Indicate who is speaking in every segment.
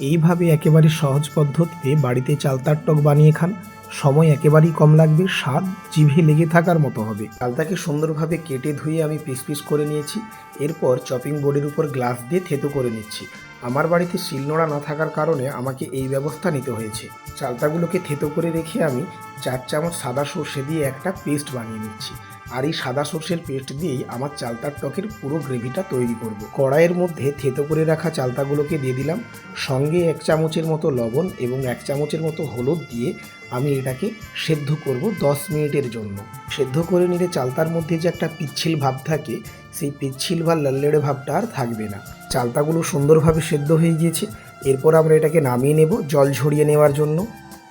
Speaker 1: এইভাবে একেবারে সহজ পদ্ধতিতে বাড়িতে চালতার টক বানিয়ে খান। সময় একেবারেই কম লাগবে, স্বাদ জিভে লেগে থাকার মতো হবে। চালতাকে সুন্দরভাবে কেটে ধুয়ে আমি পিস পিস করে নিয়েছি। এরপর চপিং বোর্ডের উপর গ্লাস দিয়ে থেতো করে নিচ্ছি। আমার বাড়িতে শিলনোড়া না থাকার কারণে আমাকে এই ব্যবস্থা নিতে হয়েছে। চালতাগুলোকে থেতো করে রেখে আমি চার চামচ সাদা সর্ষে দিয়ে একটা পেস্ট বানিয়ে নিচ্ছি। আর এই সাদা সর্ষের পেস্ট দিয়েই আমার চালতার টকের পুরো গ্রেভিটা তৈরি করব। কড়াইয়ের মধ্যে থেতো করে রাখা চালতাগুলোকে দিয়ে দিলাম। সঙ্গে এক চামচের মতো লবণ এবং এক চামচের মতো হলুদ দিয়ে আমি এটাকে সেদ্ধ করব দশ মিনিটের জন্য। সেদ্ধ করে নিলে চালতার মধ্যে যে একটা পিচ্ছিল ভাব থাকে, সেই পিচ্ছিল বা লাল্লেড়ে ভাবটা আর থাকবে না। চালতাগুলো সুন্দরভাবে সেদ্ধ হয়ে গিয়েছে। এরপর আমরা এটাকে নামিয়ে নেব জল ঝরিয়ে নেওয়ার জন্য।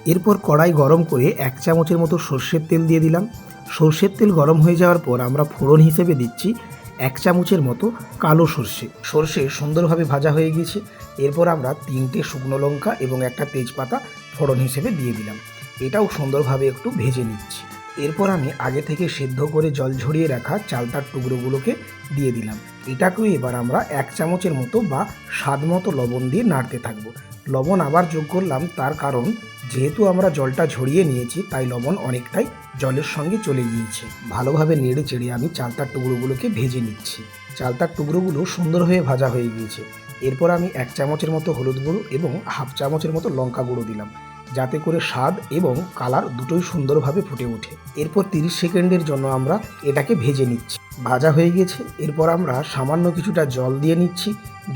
Speaker 1: এরপর কড়াই গরম করে এক চামচের মতো সর্ষের তেল দিয়ে দিলাম। সর্ষের তেল গরম হয়ে যাওয়ার পর আমরা ফোড়ন হিসেবে দিচ্ছি এক চামচের মতো কালো সর্ষে। সর্ষে সুন্দরভাবে ভাজা হয়ে গিয়েছে। এরপর আমরা তিনটে শুকনো লঙ্কা এবং একটা তেজপাতা ফোড়ন হিসেবে দিয়ে দিলাম। এটাও সুন্দরভাবে একটু ভেজে নিচ্ছি। এরপর আমি আগে থেকে সেদ্ধ করে জল ঝরিয়ে রাখা চালতার টুকরোগুলোকে দিয়ে দিলাম। এটাকেও এবার আমরা এক চামচের মতো বা স্বাদ মতো লবণ দিয়ে নাড়তে থাকব। লবণ আবার যোগ করলাম তার কারণ যেহেতু আমরা জলটা ঝরিয়ে নিয়েছি, তাই লবণ অনেকটাই জলের সঙ্গে চলে গিয়েছে। ভালোভাবে নেড়ে চেড়ে আমি চালতার টুকরোগুলোকে ভেজে নিচ্ছি। চালতার টুকরোগুলো সুন্দর হয়ে ভাজা হয়ে গিয়েছে। এরপর আমি এক চামচের মতো হলুদ গুঁড়ো এবং হাফ চামচের মতো লঙ্কা গুঁড়ো দিলাম, যাতে করে স্বাদ এবং কালার দুটোই সুন্দরভাবে ফুটে ওঠে। এরপর তিরিশ সেকেন্ডের জন্য আমরা এটাকে ভেজে নিচ্ছি। ভাজা হয়ে গেছে এরপর আমরা সামান্য কিছুটা জল দিয়ে নিচ্ছি।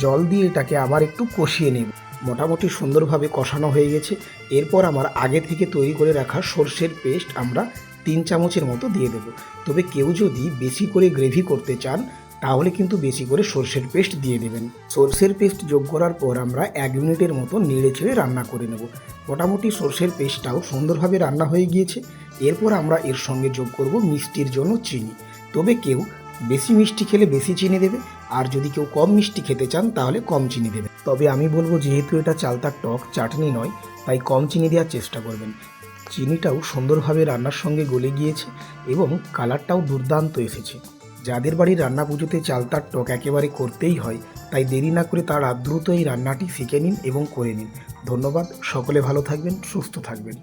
Speaker 1: জল দিয়ে এটাকে আবার একটু কষিয়ে নেব। মোটামুটি সুন্দরভাবে কষানো হয়ে গেছে। এরপর আমার আগে থেকে তৈরি করে রাখা সর্ষের পেস্ট আমরা তিন চামচের মতো দিয়ে দেবো। তবে কেউ যদি বেশি করে গ্রেভি করতে চান, তাহলে কিন্তু বেশি করে সর্ষের পেস্ট দিয়ে দেবেন। সর্ষের পেস্ট যোগ করার পর আমরা এক মিনিটের মতো নেড়ে ছেড়ে রান্না করে নেব। মোটামুটি সর্ষের পেস্টটাও সুন্দরভাবে রান্না হয়ে গিয়েছে। এরপর আমরা এর সঙ্গে যোগ করব মিষ্টির জন্য চিনি। তবে কেউ বেশি মিষ্টি খেলে বেশি চিনি দেবে, আর যদি কেউ কম মিষ্টি খেতে চান, তাহলে কম চিনি দেবে। তবে আমি বলব যেহেতু এটা চালতার টক, চাটনি নয়, তাই কম চিনি দেওয়ার চেষ্টা করবেন। চিনিটাও সুন্দরভাবে রান্নার সঙ্গে গলে গিয়েছে এবং কালারটাও দুর্দান্ত এসেছে। যাদের বাড়ির রান্না পুজোতে চালতার টক একেবারে করতেই হয়, তাই দেরি না করে তারা দ্রুত এই রান্নাটি শিখে নিন এবং করে নিন। ধন্যবাদ, সকলে ভালো থাকবেন, সুস্থ থাকবেন।